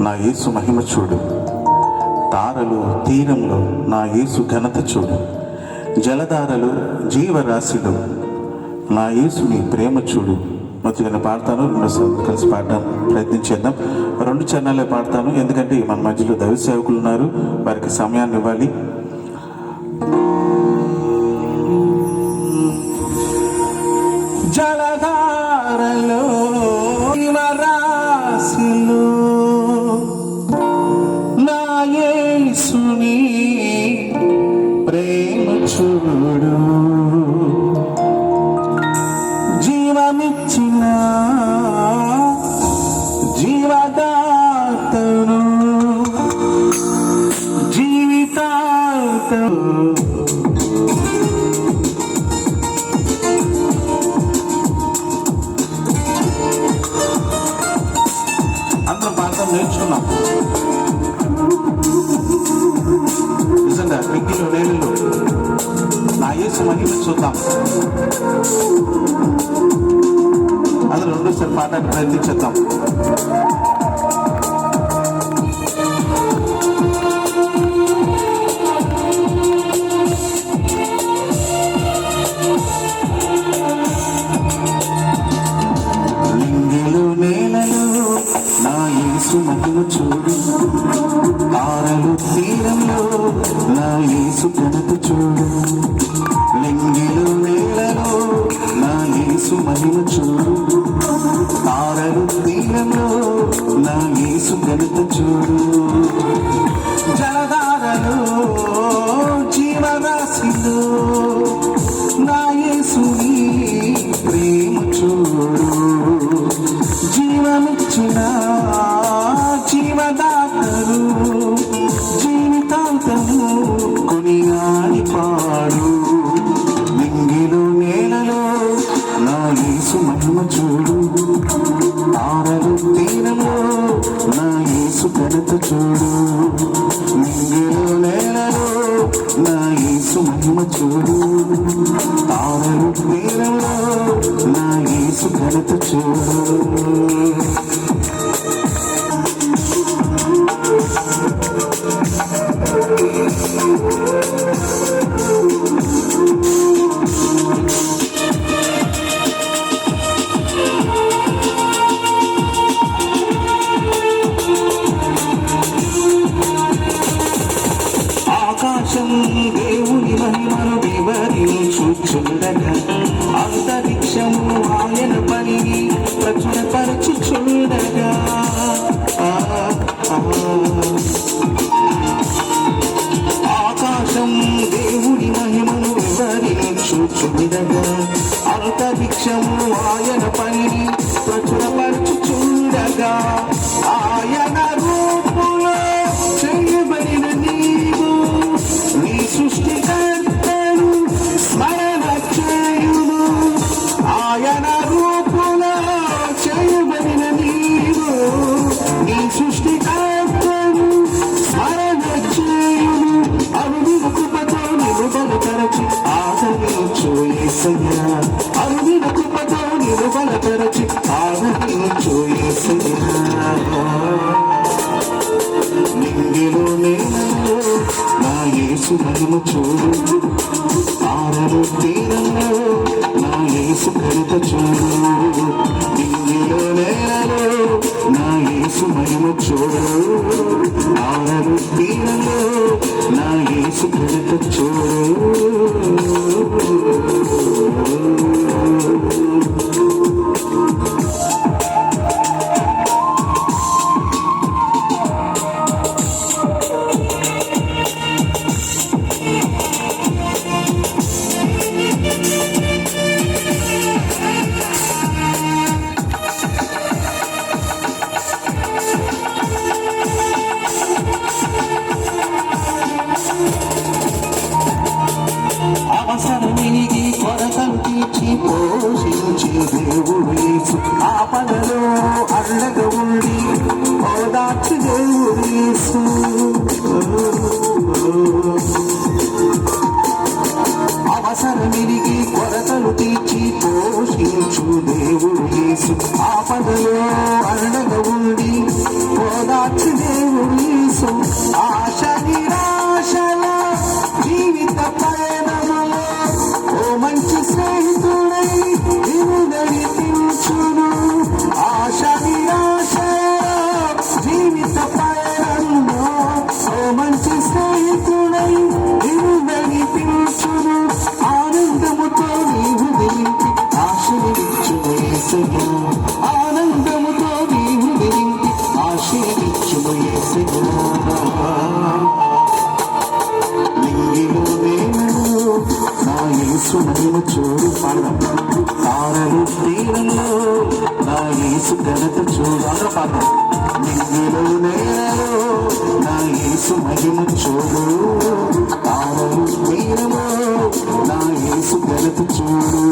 నా యేసు మహిమ చూడు. తారలు తీరంలో నా యేసు ఘనత చూడు. జలధారలు జీవరాశిలో నా యేసు నీ ప్రేమ చూడు. మొదటిగా పాడతాను రెండు సార్లు కలిసి పాడడానికి ప్రయత్నించేద్దాం రెండు చరణాలే పాడతాను ఎందుకంటే మన మధ్యలో దైవ సేవకులు ఉన్నారు వారికి సమయాన్ని ఇవ్వాలి. జలధారలో జీవరాశిలో నా యేసుని ప్రేమ చూడు. జీవమిచ్చిన జీవదాతను జీవితాంతం నేర్చుకున్నాం నిజంగా మిగిలిన నేలలో నా యేసు మహిమ చూద్దాం అందరూ రెండోసారి పాడడానికి ప్రయత్నించేద్దాం యేసు చూడు. ఆరలు తీరంలో నా యేసు ఘనత చూడు. లింగిలు నీళ్ళలో నా యేసు మహిమ చూడు. నేలలో నా యేసు మహిమ చూడు. తారలు తీరలో నా యేసు ఘనత చూడు. ఆయన పనిని ప్రచురపరచుచుండగా ఆ, ఆకాశం దేవుని మహిమను వివరించుచుండగా. అంతరిక్షము ఆయన యేసు చూడు. తారలు తీరంలో నా యేసు కవిత చూడు. నింగిలో నేలలో నా యేసు మహిమ చూడు. తారలు తీరంలో నా యేసు కవిత చూడు. 欢的乐。ఆనందముతో నీవు నింపి ఆశీర్వించుము సుమయము చూడు పదం నా యేసు ఘనత చూడాల పదం. నా యేసు మహిమ చూడు తారలు నా యేసు ఘనత చూడు.